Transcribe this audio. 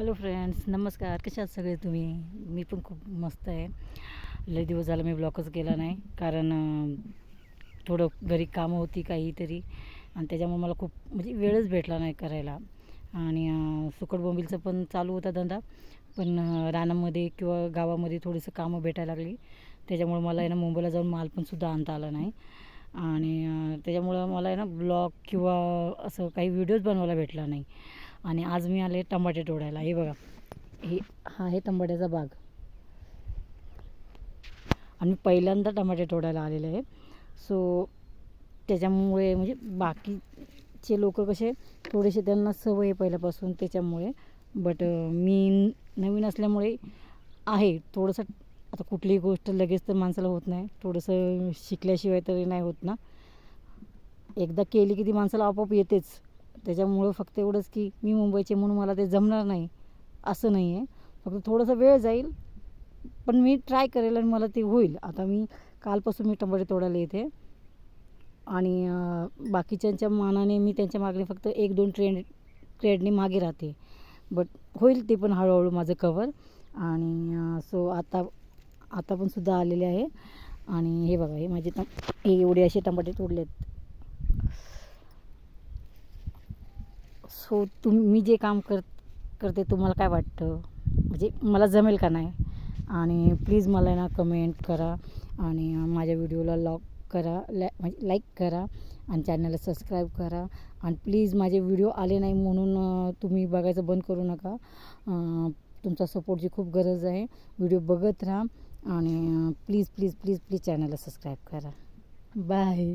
Hello friends नमस्कार. कशा सगळे तुम्ही? मी पण खूप मस्त आहे. लय दिवस झाला मी ब्लॉकच केला नाही कारण थोडं घरी कामं होती काहीतरी आणि त्याच्यामुळे मला खूप म्हणजे वेळच भेटला नाही करायला. आणि सुकट बोंबिलचं पण चालू होता धंदा पण रानामध्ये किंवा गावामध्ये थोडीसं कामं भेटायला लागली. त्याच्यामुळे मला आहे ना मुंबईला जाऊन माल पण सुद्धा आणता आला नाही. आणि त्याच्यामुळं मला आहे ना ब्लॉग किंवा असं काही व्हिडिओज बनवायला भेटला नाही. आणि आज मी आले टमाटे तोडायला. हे बघा. हे हा आहे टमाट्याचा बाग. आणि पहिल्यांदा टमाटे तोडायला आलेले आहे. सो त्याच्यामुळे म्हणजे बाकीचे लोक कसे थोडेसे त्यांना सवय आहे पहिल्यापासून त्याच्यामुळे. बट मी नवीन असल्यामुळे आहे. थोडंसं आता कुठलीही गोष्ट लगेच तर माणसाला होत नाही. थोडंसं शिकल्याशिवाय तरी नाही होत ना. एकदा केली की ती माणसाला आपोआप येतेच. त्याच्यामुळं फक्त एवढंच की मी मुंबईचे म्हणून मला ते जमणार नाही असं नाही आहे. फक्त थोडंसं वेळ जाईल पण मी ट्राय करेल आणि मला ते होईल. आता मी कालपासून मी टमाटे तोडायला येते. आणि बाकीच्यांच्या मानाने मी त्यांच्या मागणी फक्त एक दोन ट्रेन ट्रेडने मागे राहते. बट होईल ते पण हळूहळू माझं कवर आणि सो आता आता पण सुद्धा आलेले आहे. आणि हे बघा हे माझे टम हे एवढे असे टमाटे तोडले आहेत सो तुम मी जे काम कर करते तुम्हाला काय वाटतं? म्हणजे मला जमेल का नाही? आणि प्लीज मला ना कमेंट करा आणि माझ्या व्हिडिओला लॉक करा लॅ म्हणजे लाईक करा आणि चॅनलला सबस्क्राईब करा. आणि प्लीज माझे व्हिडिओ आले नाही म्हणून तुम्ही बघायचं बंद करू नका. तुमचा सपोर्टची खूप गरज आहे. व्हिडिओ बघत राहा आणि प्लीज प्लीज प्लीज प्लीज चॅनलला सबस्क्राईब करा. बाय.